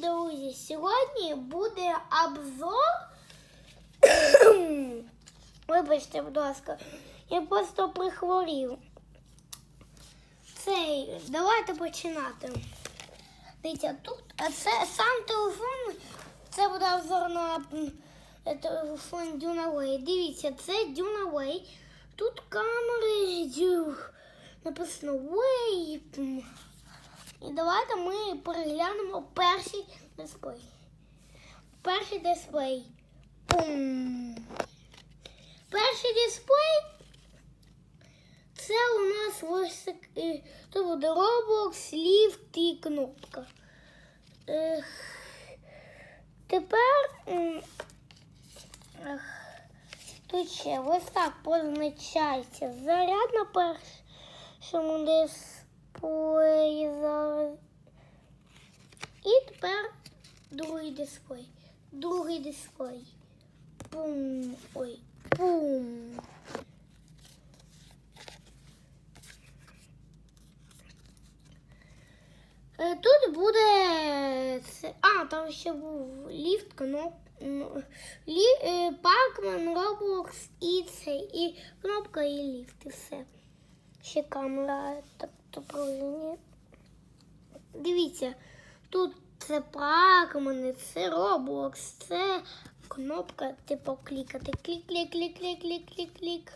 друзі, сьогодні буде обзор. Вибачте, будь ласка, я просто прихворів. Цей, давайте починати. Дивіться, тут, а це сам телефон, це буде обзор на е, телефон Дюнавей. Дивіться, це Дюнавей. Тут камери написано Way. І давайте ми переглянемо перший дисплей. Перший дисплей. Пум. Перший дисплей. Це у нас ось буде Roblox, ліфт і кнопка. Ех. Тепер ех, тут ще ось так позначається заряд на першому дисплеї тепер другий дисплей. Другий дисплей. Пум. Ой. Пум. Е, Тут буде. А, там ще був ліфт, кноп... лі... е, Пакмен, і це, і кнопка, і ліфт, і все. Ще камера, тобто. Дивіться, тут це Пакмен, це Roblox, це кнопка, типу клікати. Клік, клік, клік, клік, клік, клік, клік.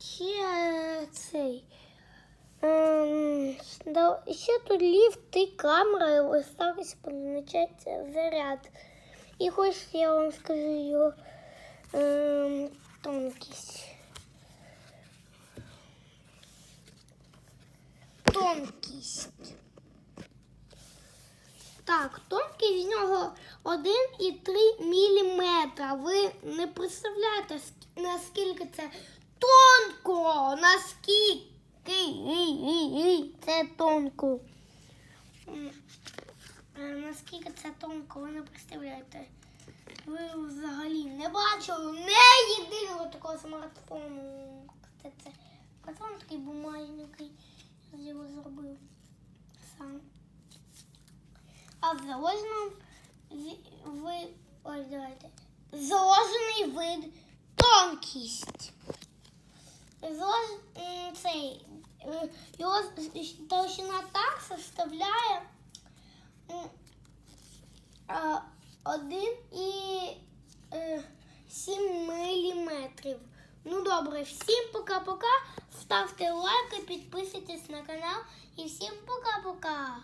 Ще цей. Ем, ще тут ліфт і камера, ось так ось позначається заряд. І хочете, я вам скажу ем, Тонкість. Так, тонкість в нього 1,3 мм. Ви не представляєте, наскільки це тонко, наскільки це тонко. Е, Наскільки це тонко, ви не представляєте. Ви взагалі не бачили не єдиного такого смартфону. Це, це. Патрон такий. Я А в заложеному ві- ви. Ось давайте. Заложений вид тонкість. Зож, м, цей, е, його з- толщина так составляє м, а, один і е, 7 міліметрів. Ну добре, всім пока-пока. Ставте лайки, підписуйтесь на канал і всім пока-пока.